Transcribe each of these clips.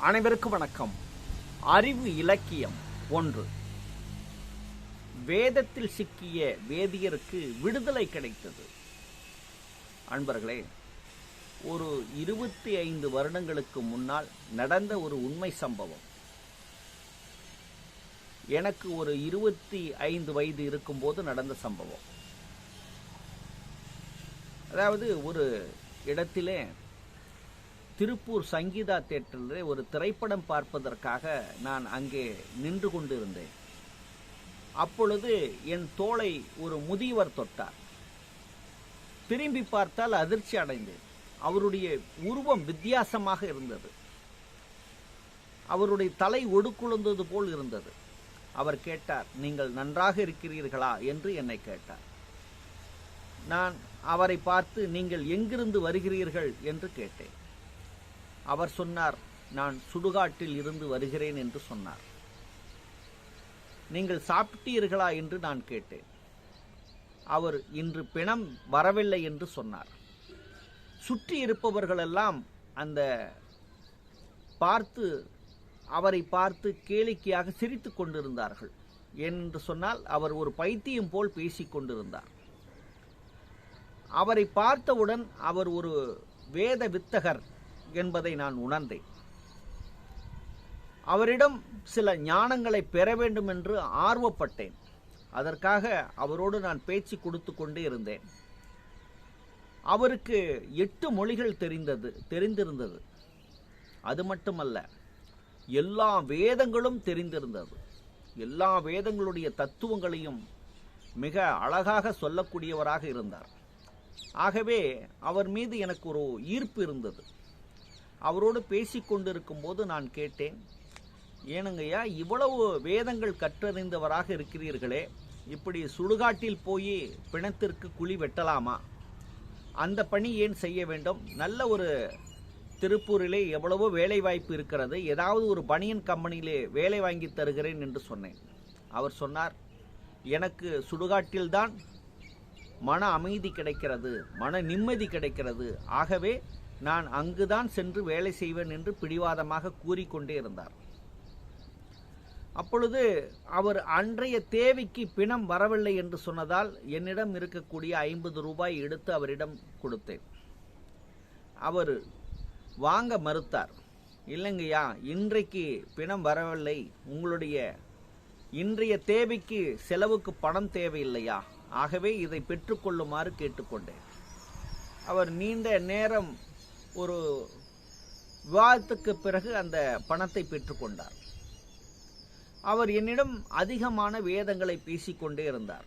அனைவருக்கும் வணக்கம். அறிவு இலக்கியம் ஒன்று. வேதத்தில் சிக்கிய வேதியருக்கு விடுதலை கிடைத்தது. அன்பர்களே ஒரு இருபத்தி ஐந்து வருடங்களுக்கு முன்னால் நடந்த ஒரு உண்மை சம்பவம். எனக்கு ஒரு இருபத்தி ஐந்து வயது இருக்கும்போது நடந்த சம்பவம். அதாவது ஒரு இடத்திலே திருப்பூர் சங்கீதா தேட்டரில் ஒரு திரைப்படம் பார்ப்பதற்காக நான் அங்கே நின்று கொண்டிருந்தேன். அப்பொழுது என் தோளை ஒரு முதியவர் தொட்டார். திரும்பி பார்த்தால் அதிர்ச்சி அடைந்தேன். அவருடைய உருவம் வித்தியாசமாக இருந்தது. அவருடைய தலை ஒடுக்குழுந்தது போல் இருந்தது. அவர் கேட்டார் நீங்கள் நன்றாக இருக்கிறீர்களா? என்று என்னை கேட்டார். நான் அவரை பார்த்து நீங்கள் எங்கிருந்து வருகிறீர்கள்? என்று கேட்டேன். அவர் சொன்னார் நான் சுடுகாட்டில் இருந்து வருகிறேன் என்று சொன்னார். நீங்கள் சாப்பிட்டீர்களா? என்று நான் கேட்டேன். அவர் இன்று பிணம் வரவில்லை என்று சொன்னார். சுற்றி இருப்பவர்களெல்லாம் அந்த பார்த்து அவரை பார்த்து கேளிக்கையாக சிரித்து கொண்டிருந்தார்கள். என்று சொன்னால் அவர் ஒரு பைத்தியம் போல் பேசிக் கொண்டிருந்தார். அவரை பார்த்தவுடன் அவர் ஒரு வேத வித்தகர் என்பதை நான் உணர்ந்தேன். அவரிடம் சில ஞானங்களை பெற வேண்டும் என்று ஆர்வப்பட்டேன். அதற்காக அவரோடு நான் பேச்சு கொடுத்து கொண்டே இருந்தேன். அவருக்கு எட்டு மொழிகள் தெரிந்தது தெரிந்திருந்தது. அது மட்டுமல்ல எல்லா வேதங்களும் தெரிந்திருந்தது. எல்லா வேதங்களுடைய தத்துவங்களையும் மிக அழகாக சொல்லக்கூடியவராக இருந்தார். ஆகவே அவர் மீது எனக்கு ஒரு ஈர்ப்பு இருந்தது. அவரோடு பேசி கொண்டிருக்கும்போது நான் கேட்டேன் ஏனுங்கய்யா இவ்வளவு வேதங்கள் கற்றறிந்தவராக இருக்கிறீர்களே இப்படி சுடுகாட்டில் போய் பிணத்திற்கு குழி வெட்டலாமா? அந்த பணி ஏன் செய்ய வேண்டும்? நல்ல ஒரு திருப்பூரிலே எவ்வளவோ வேலைவாய்ப்பு இருக்கிறது ஏதாவது ஒரு பனியன் கம்பெனியிலே வேலை வாங்கி தருகிறேன் என்று சொன்னேன். அவர் சொன்னார் எனக்கு சுடுகாட்டில்தான் மன அமைதி கிடைக்கிறது மன நிம்மதி கிடைக்கிறது. ஆகவே நான் அங்குதான் சென்று வேலை செய்வேன் என்று பிடிவாதமாக கூறிக்கொண்டே இருந்தார். அப்பொழுது அவர் அன்றைய தேவைக்கு பிணம் வரவில்லை என்று சொன்னதால் என்னிடம் இருக்கக்கூடிய ஐம்பது ரூபாய் எடுத்து அவரிடம் கொடுத்தேன். அவர் வாங்க மறுத்தார். இல்லைங்கய்யா இன்றைக்கு பிணம் வரவில்லை. உங்களுடைய இன்றைய தேவைக்கு செலவுக்கு பணம் தேவையில்லையா? ஆகவே இதை பெற்றுக்கொள்ளுமாறு கேட்டுக்கொண்டேன். அவர் நீண்ட நேரம் ஒரு விவாதத்துக்கு பிறகு அந்த பணத்தை பெற்றுக்கொண்டார் அவர் என்னிடம் அதிகமான வேதங்களை பேசிக்கொண்டே இருந்தார்.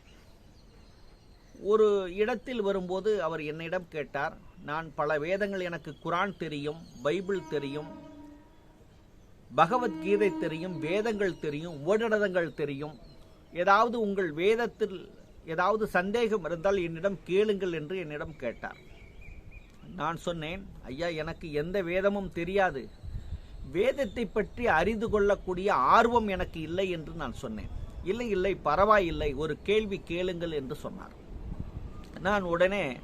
ஒரு இடத்தில் வரும்போது அவர் என்னிடம் கேட்டார் நான் பல வேதங்கள் எனக்கு குரான் தெரியும் பைபிள் தெரியும் பகவத்கீதை தெரியும் வேதங்கள் தெரியும் உபநிடதங்கள் தெரியும். ஏதாவது உங்கள் வேதத்தில் ஏதாவது சந்தேகம் இருந்தால் என்னிடம் கேளுங்கள் என்று என்னிடம் கேட்டார். நான் சொன்னேன் ஐயா எனக்கு எந்த வேதமும் தெரியாது. வேதத்தை பற்றி அறிந்து கொள்ளக்கூடிய ஆர்வம் எனக்கு இல்லை என்று நான் சொன்னேன். இல்லை இல்லை பரவாயில்லை ஒரு கேள்வி கேளுங்கள் என்று சொன்னார். நான் உடனே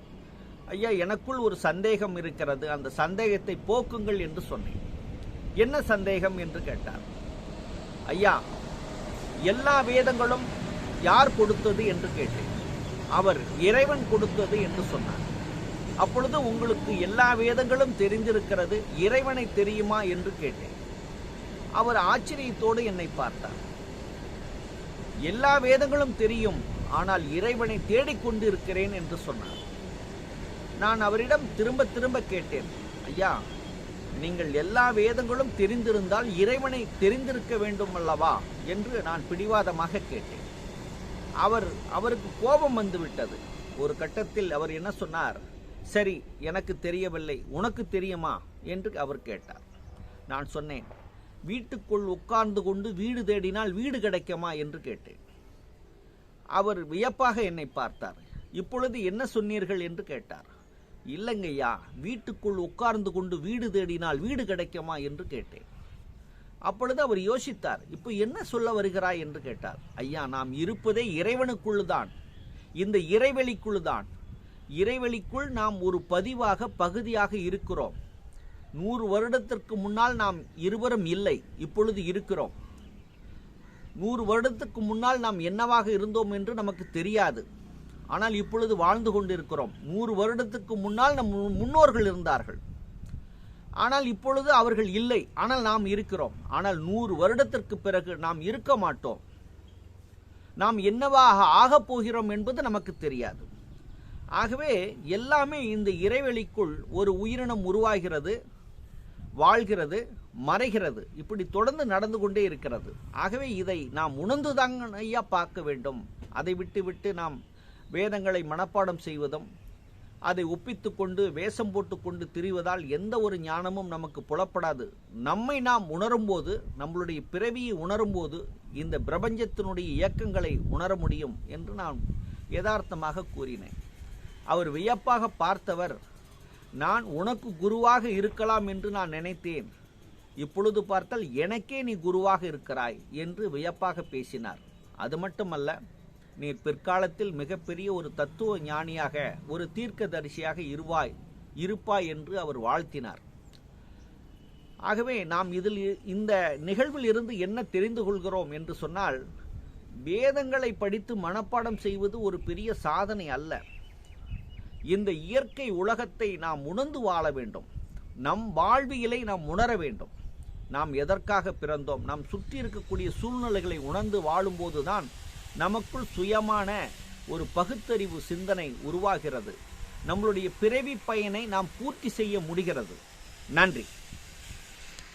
ஐயா எனக்குள் ஒரு சந்தேகம் இருக்கிறது. அந்த சந்தேகத்தை போக்குங்கள் என்று சொன்னேன். என்ன சந்தேகம்? என்று கேட்டார். ஐயா எல்லா வேதங்களும் யார் கொடுத்தது? என்று கேட்டேன். அவர் இறைவன் கொடுத்தது என்று சொன்னார். அப்பொழுது உங்களுக்கு எல்லா வேதங்களும் தெரிந்திருக்கிறது இறைவனை தெரியுமா என்று கேட்டேன். அவர் ஆச்சரியத்தோடு என்னை பார்த்தார். எல்லா வேதங்களும் தெரியும் ஆனால் இறைவனை தேடிக்கொண்டு இருக்கிறேன் என்று சொன்னார். நான் அவரிடம் திரும்ப திரும்ப கேட்டேன் ஐயா நீங்கள் எல்லா வேதங்களும் தெரிந்திருந்தால் இறைவனை தெரிந்திருக்க வேண்டும் அல்லவா? என்று நான் பிடிவாதமாக கேட்டேன். அவர் அவருக்கு கோபம் வந்துவிட்டது. ஒரு கட்டத்தில் அவர் என்ன சொன்னார் சரி எனக்கு தெரியவில்லை. உனக்கு தெரியுமா? என்று அவர் கேட்டார். நான் சொன்னேன் வீட்டுக்குள் உட்கார்ந்து கொண்டு வீடு தேடினால் வீடு கிடைக்குமா? என்று கேட்டேன். அவர் வியப்பாக என்னை பார்த்தார். இப்பொழுது என்ன சொன்னீர்கள்? என்று கேட்டார். இல்லைங்கய்யா வீட்டுக்குள் உட்கார்ந்து கொண்டு வீடு தேடினால் வீடு கிடைக்குமா? என்று கேட்டேன். அப்பொழுது அவர் யோசித்தார் இப்போ என்ன சொல்ல வருகிறாய்? என்று கேட்டார். ஐயா நாம் இருப்பதே இறைவனுக்குள்ளுதான். இந்த இறைவெளிக்குள்ளுதான். இறைவெளிக்குள் நாம் ஒரு பதிவாக பகுதியாக இருக்கிறோம். நூறு வருடத்திற்கு முன்னால் நாம் இருவரும் இல்லை இப்பொழுது இருக்கிறோம். நூறு வருடத்துக்கு முன்னால் நாம் என்னவாக இருந்தோம் என்று நமக்கு தெரியாது. ஆனால் இப்பொழுது வாழ்ந்து கொண்டிருக்கிறோம். நூறு வருடத்துக்கு முன்னால் நம் மு- முன்னோர்கள் இருந்தார்கள். ஆனால் இப்பொழுது அவர்கள் இல்லை ஆனால் நாம் இருக்கிறோம். ஆனால் நூறு வருடத்திற்கு பிறகு நாம் இருக்க மாட்டோம். நாம் என்னவாக ஆகப் போகிறோம் என்பது நமக்கு தெரியாது. ஆகவே எல்லாமே இந்த இறைவெளிக்குள் ஒரு உயிரினம் உருவாகிறது வாழ்கிறது மறைகிறது. இப்படி தொடர்ந்து நடந்து கொண்டே இருக்கிறது. ஆகவே இதை நாம் உணர்ந்துதாங்க ஐயா பார்க்க வேண்டும். அதை விட்டு விட்டு நாம் வேதங்களை மனப்பாடம் செய்வதும் அதை ஒப்பித்து கொண்டு வேஷம் போட்டுக்கொண்டு திரிவதால் எந்த ஒரு ஞானமும் நமக்கு புலப்படாது. நம்மை நாம் உணரும்போது நம்மளுடைய பிறவியை உணரும்போது இந்த பிரபஞ்சத்தினுடைய இயக்கங்களை உணர முடியும் என்று நான் யதார்த்தமாக கூறினேன். அவர் வியப்பாக பார்த்தவர் நான் உனக்கு குருவாக இருக்கலாம் என்று நான் நினைத்தேன். இப்பொழுது பார்த்தால் எனக்கே நீ குருவாக இருக்கிறாய் என்று வியப்பாக பேசினார். அது மட்டுமல்ல நீ பிற்காலத்தில் மிகப்பெரிய ஒரு தத்துவ ஞானியாக ஒரு தீர்க்கதரிசியாக இருவாய் இருப்பாய் என்று அவர் வாழ்த்தினார். ஆகவே நாம் இதில் இந்த நிகழ்வில் இருந்து என்ன தெரிந்து கொள்கிறோம் என்று சொன்னால் வேதங்களை படித்து மனப்பாடம் செய்வது ஒரு பெரிய சாதனை அல்ல. இந்த இயற்கை உலகத்தை நாம் உணர்ந்து வாழ வேண்டும். நம் வாழ்வியலை நாம் உணர வேண்டும். நாம் எதற்காக பிறந்தோம்? நாம் சுற்றி இருக்கக்கூடிய சூழ்நிலைகளை உணர்ந்து வாழும்போதுதான் நமக்குள் சுயமான ஒரு பகுத்தறிவு சிந்தனை உருவாகிறது. நம்மளுடைய பிறவி பயனை நாம் பூர்த்தி செய்ய முடிகிறது. நன்றி.